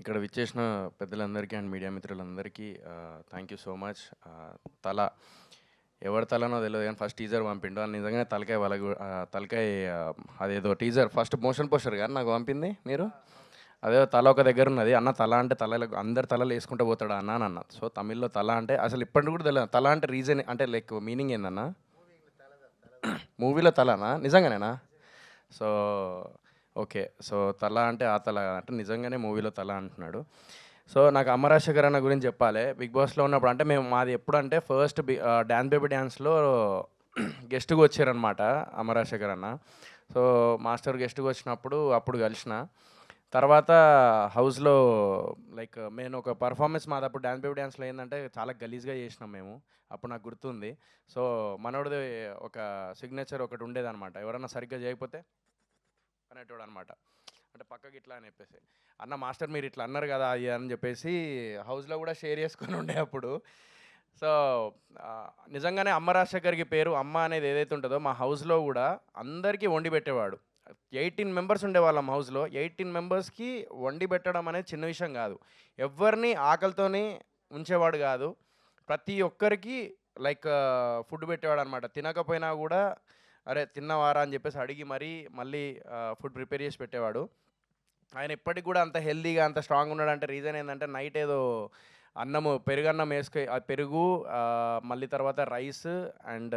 ఇక్కడ విచ్చేసిన పెద్దలందరికీ అండ్ మీడియా మిత్రులందరికీ థ్యాంక్ యూ సో మచ్ తల ఎవరి తలనో తెలియదు కానీ ఫస్ట్ టీజర్ పంపిండు. అది నిజంగానే తలకాయ వాళ్ళ తలకాయ అదేదో టీజర్ ఫస్ట్ మోషన్ పోస్టర్ గారు నాకు పంపింది మీరు. అదే తల ఒక దగ్గర ఉన్నది. అన్న తల అంటే తల అందరు తలలు వేసుకుంటూ పోతాడు అన్న అని అన్న. సో తమిళ్ళో తల అంటే అసలు ఇప్పటికి కూడా తెలియదు తల అంటే రీజన్ అంటే లైక్ మీనింగ్ ఏందన్నా? మూవీలో తలనా? నిజంగానేనా? So okay. సో తల అంటే ఆ తల అంటే నిజంగానే మూవీలో తల అంటున్నాడు. సో నాకు అమరాశేఖర్ అన్న గురించి చెప్పాలి. బిగ్ బాస్లో ఉన్నప్పుడు అంటే మేము మాది ఎప్పుడంటే ఫస్ట్ బి డ్యాన్స్ బేబీ డ్యాన్స్లో గెస్ట్గా వచ్చారనమాట అమరాశేఖర్ అన్న సో మాస్టర్ గెస్ట్గా వచ్చినప్పుడు అప్పుడు కలిసిన. తర్వాత హౌస్లో లైక్ నేను ఒక పర్ఫార్మెన్స్ మాది అప్పుడు డ్యాన్స్ బేబీ డ్యాన్స్లో ఏంటంటే చాలా గలీజ్గా చేసినాం మేము. అప్పుడు నాకు గుర్తుంది. సో మనోడిది ఒక సిగ్నేచర్ ఒకటి ఉండేదన్నమాట. ఎవరన్నా సరిగ్గా చేయకపోతే అనేటోడు అనమాట అంటే పక్కకి ఇట్లా అని చెప్పేసి. అన్న మాస్టర్ మీరు ఇట్లా అన్నారు కదా అది అని చెప్పేసి హౌస్లో కూడా షేర్ చేసుకొని ఉండే అప్పుడు. సో నిజంగానే అమ్మ రాజశేఖర్కి పేరు అమ్మ అనేది ఏదైతే ఉంటుందో మా హౌస్లో కూడా అందరికీ వండి పెట్టేవాడు. ఎయిటీన్ మెంబర్స్ ఉండేవాళ్ళం హౌస్లో. ఎయిటీన్ మెంబర్స్కి వండి పెట్టడం అనేది చిన్న విషయం కాదు. ఎవరిని ఆకలితోనే ఉంచేవాడు కాదు. ప్రతి ఒక్కరికి లైక్ ఫుడ్ పెట్టేవాడు అనమాట తినకపోయినా కూడా అరే తిన్నవారా అని చెప్పేసి అడిగి మరీ మళ్ళీ ఫుడ్ ప్రిపేర్ చేసి పెట్టేవాడు. ఆయన ఇప్పటికి కూడా అంత హెల్తీగా అంత స్ట్రాంగ్ ఉన్నాడంటే రీజన్ ఏంటంటే నైట్ ఏదో అన్నము పెరుగన్నం వేసుకు ఆ పెరుగు మళ్ళీ తర్వాత రైస్ అండ్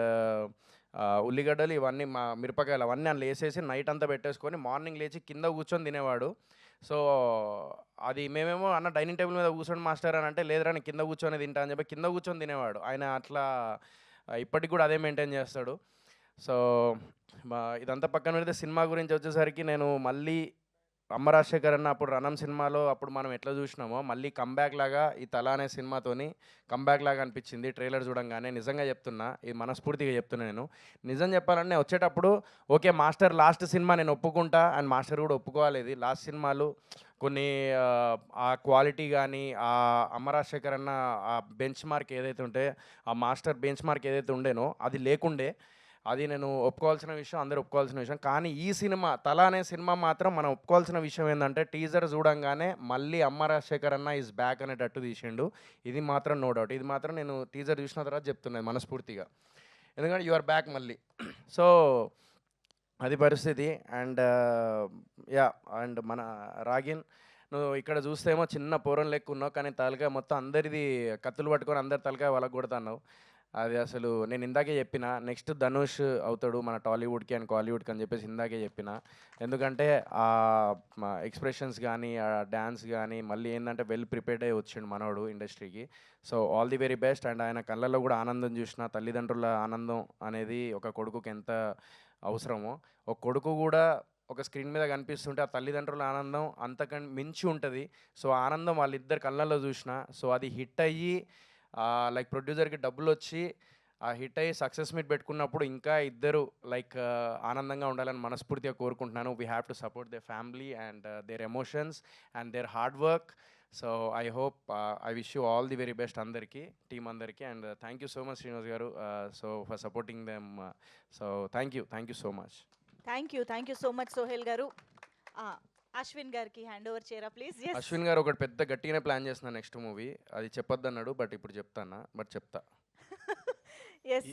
ఉల్లిగడ్డలు ఇవన్నీ మా మిరపకాయలు అవన్నీ అందులో వేసేసి నైట్ అంతా పెట్టేసుకొని మార్నింగ్ లేచి కింద కూర్చొని తినేవాడు. సో అది మేమేమో అన్న డైనింగ్ టేబుల్ మీద కూర్చొని మాస్టర్ అని అంటే లేదురా నేను కింద కూర్చొని తింటా అని చెప్పి కింద కూర్చొని తినేవాడు. ఆయన అట్లా ఇప్పటికి కూడా అదే మెయింటైన్ చేస్తాడు. సో మా- ఇదంతా పక్కన పెడితే సినిమా గురించి వచ్చేసరికి నేను మళ్ళీ అమ్మ రాజశేఖర్ అన్న అప్పుడు రణం సినిమాలో అప్పుడు మనం ఎట్లా చూసినామో మళ్ళీ కంబ్యాక్ లాగా ఈ తల అనే సినిమాతోని కంబ్యాక్ లాగా అనిపించింది. ట్రైలర్ చూడంగానే నిజంగా చెప్తున్నా ఇది మనస్ఫూర్తిగా చెప్తున్నా నేను. నిజం చెప్పాలంటే వచ్చేటప్పుడు ఓకే మాస్టర్ లాస్ట్ సినిమా నేను ఒప్పుకుంటా అండ్ మాస్టర్ కూడా ఒప్పుకోవాలి. ఇది లాస్ట్ సినిమాలు కొన్ని ఆ, క్వాలిటీ కానీ ఆ అమ్మ అన్న ఆ బెంచ్ మార్క్ ఏదైతే ఉంటే ఆ మాస్టర్ బెంచ్ మార్క్ ఏదైతే ఉండేనో అది లేకుండే అది నేను ఒప్పుకోవాల్సిన విషయం అందరూ ఒప్పుకోవాల్సిన విషయం. కానీ ఈ సినిమా తల అనే సినిమా మాత్రం మనం ఒప్పుకోవాల్సిన విషయం ఏంటంటే టీజర్ చూడంగానే మళ్ళీ అమ్మ రాజశేఖర్ అన్న ఈజ్ బ్యాక్ అనేటట్టు తీసిండు. ఇది మాత్రం నో డౌట్ ఇది మాత్రం నేను టీజర్ చూసిన తర్వాత చెప్తున్నాను మనస్ఫూర్తిగా. ఎందుకంటే యు ఆర్ బ్యాక్ మళ్ళీ. సో అది పరిస్థితి. అండ్ యా అండ్ మన రాగిన్ నువ్వు ఇక్కడ చూస్తేమో చిన్న పూరం లెక్క ఉన్నావు కానీ తలకాయ మొత్తం అందరిది కత్తులు పట్టుకొని అందరి తలకాయ వాళ్ళకి కొడుతున్నావు అది అసలు నేను ఇందాకే చెప్పిన నెక్స్ట్ ధనుష్ అవుతాడు మన టాలీవుడ్కి అండ్ కాలీవుడ్కి అని చెప్పేసి ఇందాకే చెప్పిన. ఎందుకంటే ఆ ఎక్స్ప్రెషన్స్ కానీ ఆ డ్యాన్స్ కానీ మళ్ళీ ఏంటంటే వెల్ ప్రిపేర్డ్ అయ్యి వచ్చిండు మనోడు ఇండస్ట్రీకి so all the very best and ఆయన కళ్ళల్లో కూడా ఆనందం చూసిన తల్లిదండ్రుల ఆనందం అనేది ఒక కొడుకుకి ఎంత అవసరమో. ఒక కొడుకు కూడా ఒక స్క్రీన్ మీద కనిపిస్తుంటే ఆ తల్లిదండ్రుల ఆనందం అంతకంటే మించి ఉంటుంది. సో ఆనందం వాళ్ళిద్దరు కళ్ళల్లో చూసిన సో అది హిట్ అయ్యి లైక్ ప్రొడ్యూసర్కి డబ్బులు వచ్చి ఆ హిట్ అయ్యి సక్సెస్ మీట్ పెట్టుకున్నప్పుడు ఇంకా ఇద్దరు లైక్ ఆనందంగా ఉండాలని మనస్ఫూర్తిగా కోరుకుంటున్నాను. We have to support their family and their emotions and their hard work so I hope I wish you all the very best అందరికీ టీం అందరికీ and thank you so much Srinivas గారు. So for supporting them so thank you thank you so much thank you thank you so much Sohel గారు. అశ్విన్ గారికి hand over చేయరా please? Ashwin గారు ఒకటి పెద్ద గట్టిగానే ప్లాన్ చేస్తున్నా నెక్స్ట్ మూవీ. అది చెప్పొద్దన్నాడు బట్ ఇప్పుడు చెప్తానా బట్ చెప్తా. ఎస్